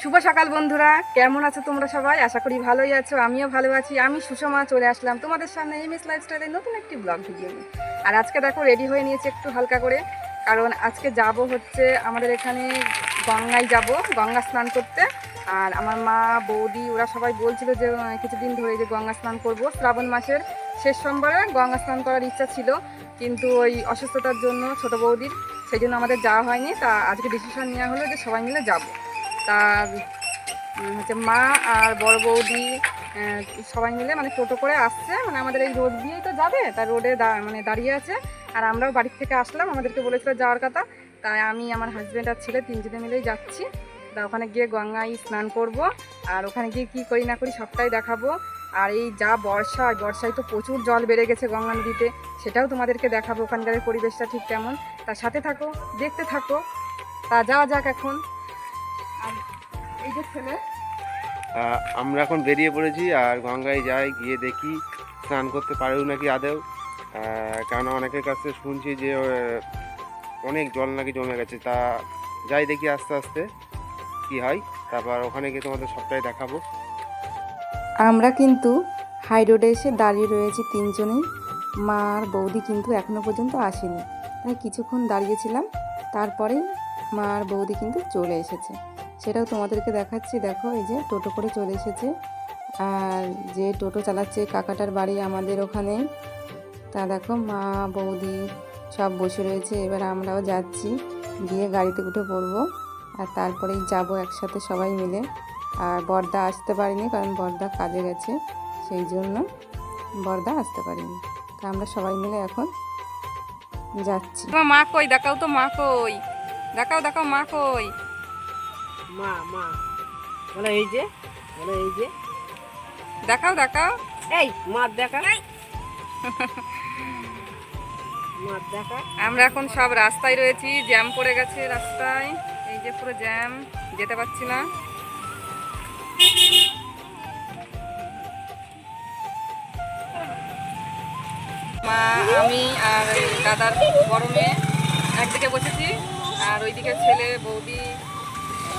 শুভ সকাল বন্ধুরা। কেমন আছো তোমরা সবাই? আশা করি ভালোই আছো, আমিও ভালো আছি। আমি সুষমা চলে আসলাম তোমাদের সামনে এম এস লাইফস্টাইলের নতুন একটি ব্লগ ভিডিও নিয়ে। আর আজকে দেখো রেডি হয়ে নিয়েছি একটু হালকা করে, কারণ আজকে যাব হচ্ছে আমাদের এখানে গঙ্গায় যাব, গঙ্গা স্নান করতে। আর আমার মা, বৌদি, ওরা সবাই বলছিল যে কিছুদিন ধরে যে গঙ্গা স্নান করব। শ্রাবণ মাসের শেষ সোমবারে গঙ্গা স্নান করার ইচ্ছা ছিল, কিন্তু ওই অসুস্থতার জন্য ছোট বৌদির, সেই জন্য আমাদের যাওয়া হয়নি। তা আজকে ডিসিশন নেওয়া হলো যে সবাই মিলে যাব। তার হচ্ছে মা আর বড় বৌদি সবাই মিলে মানে টোটো করে আসছে। মানে আমাদের এই রোড দিয়েই তো যাবে, তার রোডে মানে দাঁড়িয়ে আছে। আর আমরাও বাড়ির থেকে আসলাম, আমাদেরকে বলেছিল যাওয়ার কথা। তাই আমি, আমার হাজব্যান্ড আর ছেলে তিনজনে মিলেই যাচ্ছি। তা ওখানে গিয়ে গঙ্গায় স্নান করব। আর ওখানে গিয়ে কী করি না করি সবটাই দেখাবো। আর এই যা বর্ষা বর্ষায় তো প্রচুর জল বেড়ে গেছে গঙ্গা নদীতে। সেটাও তোমাদেরকে দেখাবো, ওখানকার পরিবেশটা ঠিক কেমন। তার সাথে থাকো, দেখতে থাকো। তা যাওয়া যাক এখন। এই যে ছেলে? আমরা এখন বেরিয়ে পড়েছি আর গঙ্গায় যাই গিয়ে দেখি স্নান করতে পারেও নাকি আদেও কারণ অনেকের কাছে শুনছি যে অনেক জল নাকি জমে গেছে। তা যাই দেখি আস্তে আস্তে কি হয়। তারপর ওখানে গিয়ে তোমাদের সবটাই দেখাবো। আমরা কিন্তু হাই রোডে এসে দাঁড়িয়ে রয়েছি তিনজনেই। মা আর বৌদি কিন্তু এখনও পর্যন্ত আসেনি। তাই কিছুক্ষণ দাঁড়িয়েছিলাম। তারপরেই মা আর বৌদি কিন্তু চলে এসেছে। সেটাও তোমাদেরকে দেখাচ্ছি। দেখো, এই যে টোটো করে চলে এসেছে। আর যে টোটো চালাচ্ছে কাকাটার বাড়ি আমাদের ওখানে। তা দেখো, মা, বৌদি সব বসে রয়েছে। এবার আমরাও যাচ্ছি, গিয়ে গাড়িতে উঠে পড়ব। আর তারপরেই যাব একসাথে সবাই মিলে। আর বর্দা আসতে পারিনি, কারণ বর্দা কাজে গেছে। সেই জন্য বর্দা আসতে পারিনি। তা আমরা সবাই মিলে এখন যাচ্ছি। মা কই? দেখাও তো মা কই। দেখাও দেখাও মা কই। মা মা। বলে এই যে বলে এই যে। দেখাও দেখাও। এই মাছ দেখা। মাছ দেখা। আমরা এখন সব রাস্তায় রয়েছি জ্যাম পড়ে গেছে রাস্তায়। এই যে পুরো জ্যাম যেতে পারছি না। মা আমি আর দাদার বড় মেয়ে একদিকে বসেছি আর ওইদিকে ছেলে বৌদি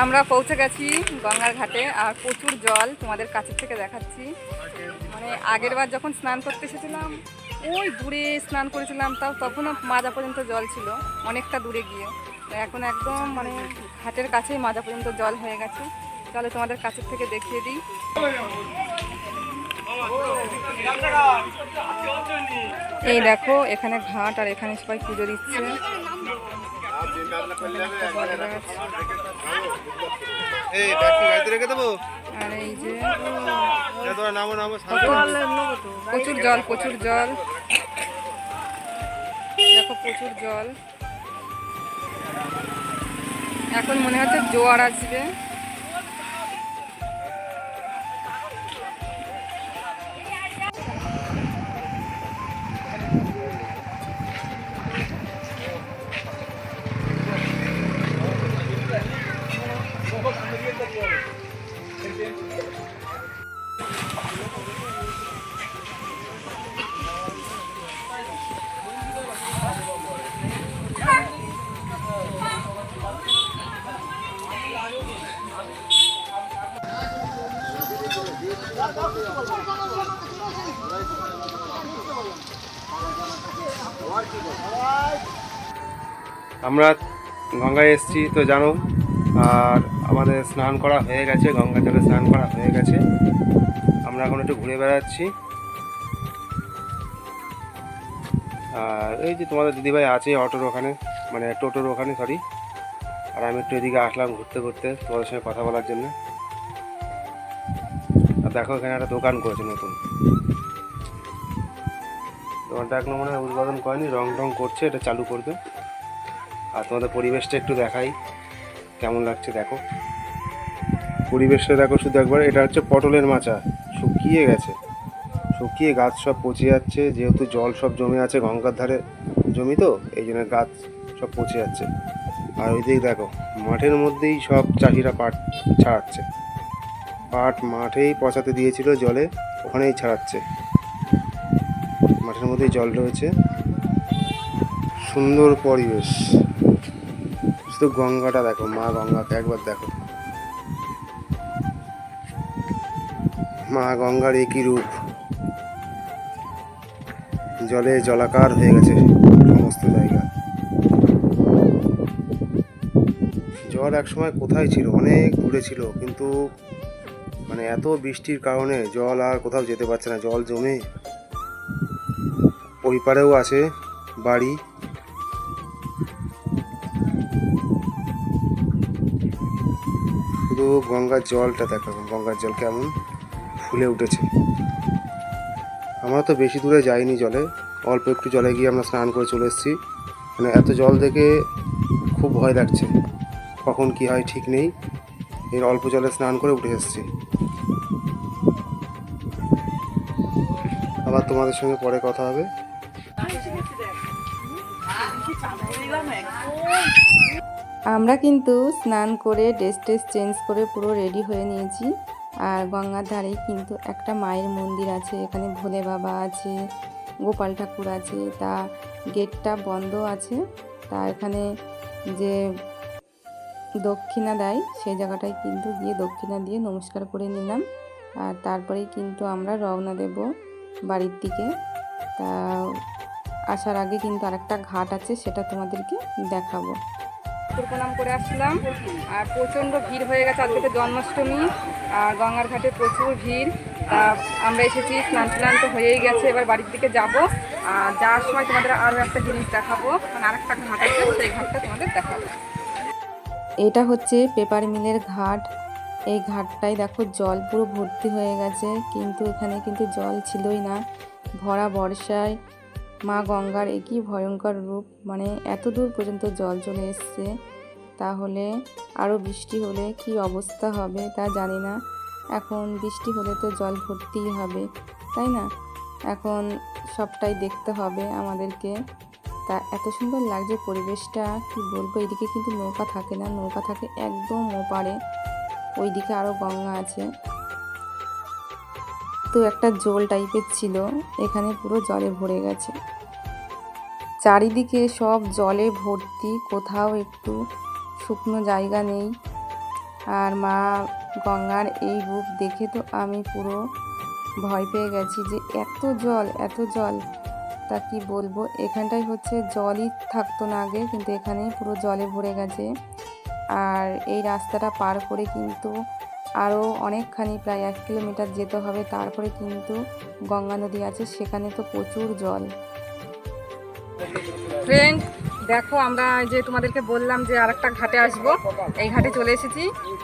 আমরা পৌঁছে গেছি গঙ্গার ঘাটে আর প্রচুর জল তোমাদের কাছের থেকে দেখাচ্ছি। মানে আগের বার যখন স্নান করতে এসেছিলাম, ওই দূরে স্নান করেছিলাম, তাও তখনও মাজা পর্যন্ত জল ছিল, অনেকটা দূরে গিয়ে। এখন একদম মানে ঘাটের কাছেই মাজা পর্যন্ত জল হয়ে গেছে। তাহলে তোমাদের কাছের থেকে দেখিয়ে দিই। এই দেখো, এখানে ঘাট আর এখানে সবাই পুজো দিচ্ছে। এই রেখে দেবো? আর এই যে প্রচুর জল প্রচুর জল। দেখো প্রচুর জল। এখন মনে হচ্ছে জোয়ার আসবে। আমরা গঙ্গায় এসেছি, তো জানো, আর আমাদের স্নান করা হয়ে গেছে গঙ্গা জলে স্নান করা হয়ে গেছে। আমরা এখন একটু ঘুরে বেড়াচ্ছি। আর এই যে তোমাদের দিদিভাই আছে অটোর ওখানে মানে টোটোর ওখানে সরি আর আমি একটু এদিকে আসলাম ঘুরতে ঘুরতে, তোমাদের সঙ্গে কথা বলার জন্য। আর দেখো, এখানে একটা দোকান করেছে নতুন। দোকানটা এখনও মনে হয় উদ্বোধন করেনি, রং টং করছে, এটা চালু করবে। আর তোমাদের পরিবেশটা একটু দেখাই। কেমন লাগছে দেখো। পরিবেশটা দেখো শুধু একবার, এটা হচ্ছে পটলের মাচা। শুকিয়ে গেছে। শুকিয়ে গাছ সব পচে যাচ্ছে, যেহেতু জল সব জমে আছে গঙ্গার ধারে জমি তো, এই জন্য গাছ সব পচে যাচ্ছে। আর ওই দিক দেখো, মাঠের মধ্যেই সব চাষিরা পাট ছাড়াচ্ছে। পাট মাঠেই পচাতে দিয়েছিল, জলে ওখানেই ছাড়াচ্ছে। মাঠের মধ্যেই জল রয়েছে। সুন্দর পরিবেশ। শুধু গঙ্গাটা দেখো, মা গঙ্গাকে একবার দেখো। মা গঙ্গার একই রূপ। জলে জলাকার হয়ে গেছে সমস্ত জায়গা। জল একসময় কোথায় ছিল? অনেক দূরে ছিল, কিন্তু মানে এত বৃষ্টির কারণে জল আর কোথাও যেতে পারছে না। জল জমে। ওই পারেও আছে বাড়ি। শুধু গঙ্গার জলটা দেখো গঙ্গার জল কেমন ফুলে উঠেছে। আমরা তো বেশি দূরে যাইনি জলে, অল্প একটু জলে গিয়ে আমরা স্নান করে চলে এসেছি। মানে এত জল দেখে খুব ভয় লাগছে, কখন কি হয় ঠিক নেই। এর অল্প জলে স্নান করে উঠে এসেছি। আবার তোমাদের সঙ্গে পরে কথা হবে। আমরা কিন্তু স্নান করে ড্রেস ট্রেস চেঞ্জ করে পুরো রেডি হয়ে নিয়েছি। আর গঙ্গার ধারে কিন্তু একটা মায়ের মন্দির আছে, এখানে ভোলে বাবা আছে, গোপাল ঠাকুর আছে, তা গেটটা বন্ধ আছে। তা এখানে যে দক্ষিণা দেয়, সেই জায়গাটায় কিন্তু গিয়ে দক্ষিণা দিয়ে নমস্কার করে নিলাম। আর তারপরেই কিন্তু আমরা রওনা দেব বাড়ির দিকে। তা আসার আগে কিন্তু আরেকটা ঘাট আছে, সেটা তোমাদেরকে দেখাবো। প্রণাম করে আসলাম। আর প্রচণ্ড ভিড় হয়ে গেছে আজকে তো জন্মাষ্টমী, আর গঙ্গার ঘাটে প্রচুর ভিড়। আমরা এসেছি, স্নান স্নান তো হয়েই গেছে, এবার বাড়ির দিকে যাব। আর যাওয়ার সময় তোমাদের আরও একটা জিনিস দেখাবো মানে আরেকটা ঘাট আছে, সেই ঘাটটা তোমাদের দেখাবো। এটা হচ্ছে পেপার মিলের ঘাট। এই ঘাটটায় দেখো জল পুরো ভর্তি হয়ে গেছে, কিন্তু এখানে কিন্তু জল ছিলই না। ভরা বর্ষায় মা গঙ্গার একই ভয়ঙ্কর রূপ মানে এত দূর পর্যন্ত জল চলে এসছে, তাহলে আরও বৃষ্টি হলে কি অবস্থা হবে তা জানি না। এখন বৃষ্টি হলে তো জল ভর্তিই হবে, তাই না? এখন সবটাই দেখতে হবে আমাদেরকে। তা এত সুন্দর লাগছে পরিবেশটা, কি বলব? এদিকে কিন্তু নৌকা থাকে না, নৌকা থাকে একদম ওপারে। ওইদিকে আরও গঙ্গা আছে। তো একটা জল টাইপের ছিল, এখানে পুরো জলে ভরে গেছে। চারিদিকে সব জলে ভর্তি, কোথাও একটু শুকনো জায়গা নেই। আর মা গঙ্গার এই রূপ দেখে তো আমি পুরো ভয় পেয়ে গেছি যে এত জল এত জল। তা কি বলব? এখানটায় হচ্ছে জলই থাকতো না আগে, কিন্তু এখানেই পুরো জলে ভরে গেছে। আর এই রাস্তাটা পার করে কিন্তু আরও অনেকখানি প্রায় এক কিলোমিটার যেতে হবে। তারপরে কিন্তু গঙ্গা নদী আছে সেখানে তো প্রচুর জল। ফ্রেন্ড দেখো আমরা যে তোমাদেরকে বললাম যে আরেকটা ঘাটে আসব। এই ঘাটে চলে এসেছি।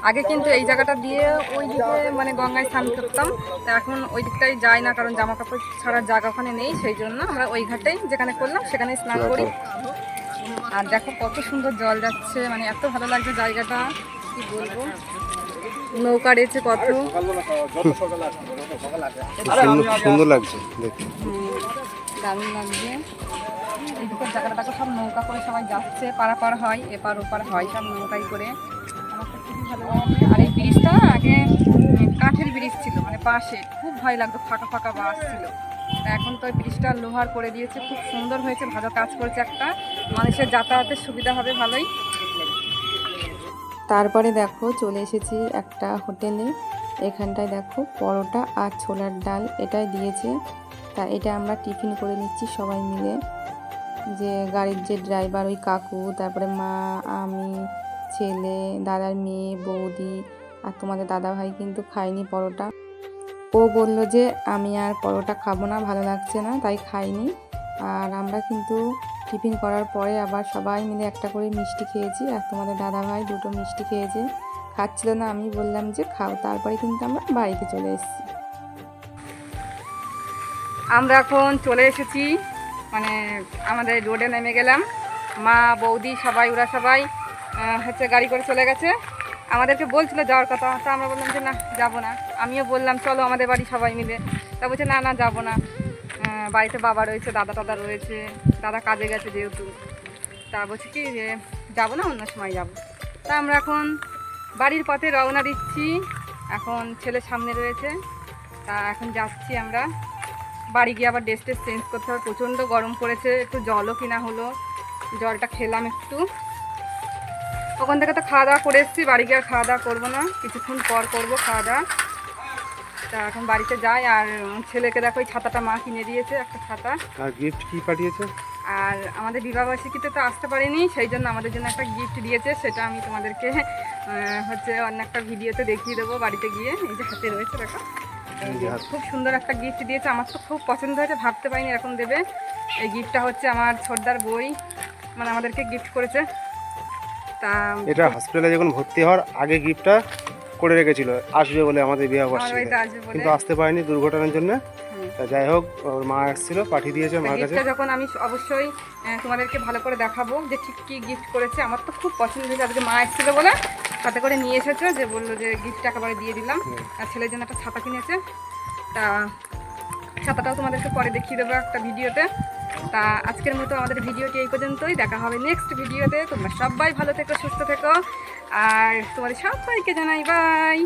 আগে কিন্তু এই জায়গাটা দিয়ে ওই দিকে মানে গঙ্গায় স্নান করতাম। তা এখন ওই দিকটাই যাই না কারণ জামা কাপড় ছাড়ার জায়গা ওখানে নেই সেই জন্য আমরা ওই ঘাটেই যেখানে করলাম সেখানে স্নান করি। আর দেখো কত সুন্দর জল যাচ্ছে মানে এত ভালো লাগছে জায়গাটা। কি বলব? নৌকা রয়েছে কত খুব সুন্দর লাগছে দেখতে। দারুণ লাগছে। এদিকের জায়গাটা সব নৌকা করে সবাই যাচ্ছে পারাপার হয় এপার ওপার হয় সব নৌকাই করে। আমার তো খুবই ভালো লাগে। আর এই ব্রিজটা আগে কাঠের ব্রিজ ছিল মানে পাশে। খুব ভয় লাগতো ফাঁকা ফাঁকা বাস ছিল। এখন তো ওই ব্রিজটা লোহার করে দিয়েছে খুব সুন্দর হয়েছে ভালো কাজ করেছে একটা। মানুষের যাতায়াতের সুবিধা হবে ভালোই। তারপরে দেখো চলে এসেছি একটা হোটেলে। এখানটায় দেখো পরোটা আর ছোলার ডাল এটাই দিয়েছে। তা এটা আমরা টিফিন করে নিচ্ছি সবাই মিলে। যে গাড়ির যে ড্রাইভার, ওই কাকু, তারপরে মা, আমি, ছেলে, দাদার মেয়ে, বৌদি আর তোমাদের দাদা ভাই কিন্তু খায়নি পরোটা। ও বলল যে আমি আর পরোটা খাব না, ভালো লাগছে না, তাই খাইনি। আর আমরা কিন্তু টিফিন করার পরে আবার সবাই মিলে একটা করে মিষ্টি খেয়েছি। আর তোমাদের দাদা ভাই দুটো মিষ্টি খেয়েছে। খাচ্ছিল না, আমি বললাম যে খাও, তারপরে কিন্তু আমরা বাড়িতে চলে এসেছি। আমরা এখন চলে এসেছি মানে আমাদের রোডে নেমে গেলাম। মা, বৌদি সবাই, ওরা সবাই হচ্ছে গাড়ি করে চলে গেছে। আমাদেরকে বলছিল যাওয়ার কথা, তা আমরা বললাম যে না, যাব না। আমিও বললাম, চলো আমাদের বাড়ি সবাই মিলে। তা বলছে, না না, যাব না। বাড়িতে বাবা রয়েছে, দাদা টাদা রয়েছে, দাদা কাজে গেছে যেহেতু। তা বলছি কি যে, যাব না, অন্য সময় যাব। তা আমরা এখন বাড়ির পথে রওনা দিচ্ছি। এখন ছেলে সামনে রয়েছে। তা এখন যাচ্ছি আমরা। বাড়ি গিয়ে আবার ড্রেস টেস চেঞ্জ করতে হবে। প্রচণ্ড গরম পড়েছে, একটু জলও কিনা হলো। জলটা খেলাম একটু। ওখান থেকে তো খাওয়া দাওয়া করে এসেছি, বাড়ি গিয়ে আর খাওয়া দাওয়া করব না। কিছুক্ষণ পর করব খাওয়া দাওয়া। তা এখন বাড়িতে যাই আর ছেলেকে দেখো ওই ছাতাটা মা কিনে দিয়েছে একটা ছাতা। আর গিফট কি পাঠিয়েছে? আর আমাদের বিবাহবার্ষিকীতে তো আসতে পারিনি সেই জন্য আমাদের জন্য একটা গিফট দিয়েছে সেটা আমি তোমাদেরকে হচ্ছে অন্য একটা ভিডিওতে দেখিয়ে দেবো বাড়িতে গিয়ে এই যে হাতে রয়েছে দেখো। খুব সুন্দর একটা গিফট দিয়েছে আমার তো খুব পছন্দ হয়েছে ভাবতে পারিনি এরকম দেবে। এই গিফটটা হচ্ছে আমার ছোটদার বই মানে আমাদেরকে গিফট করেছে। তা এটা হসপিটালে যখন ভর্তি হওয়ার আগে গিফটটা করে রেখেছিল। আসবে বলে আমাদের বিয়ে বলে। কিন্তু আসতে পারেনি দুর্ঘটনার জন্য। তা যাই হোক ওর মা এসেছিল পাঠিয়ে দিয়েছে মার কাছে। যখন আমি অবশ্যই তোমাদেরকে ভালো করে দেখাবো যে ঠিক কী গিফট করেছে। আমার তো খুব পছন্দ হয়েছে। আজকে মা এসেছিল বলে সাথে করে নিয়ে এসেছে যে বলল যে গিফট একেবারে দিয়ে দিলাম। আর ছেলের জন্য একটা ছাতা কিনেছে। তা ছাতাটাও তোমাদেরকে পরে দেখিয়ে দেবো একটা ভিডিওতে। তা আজকের মতো আমাদের ভিডিওটি এই পর্যন্তই। দেখা হবে নেক্সট ভিডিওতে। তোমরা সবাই ভালো থেকো, সুস্থ থেকো। আর তোমাদের সবাইকে জানাই বাই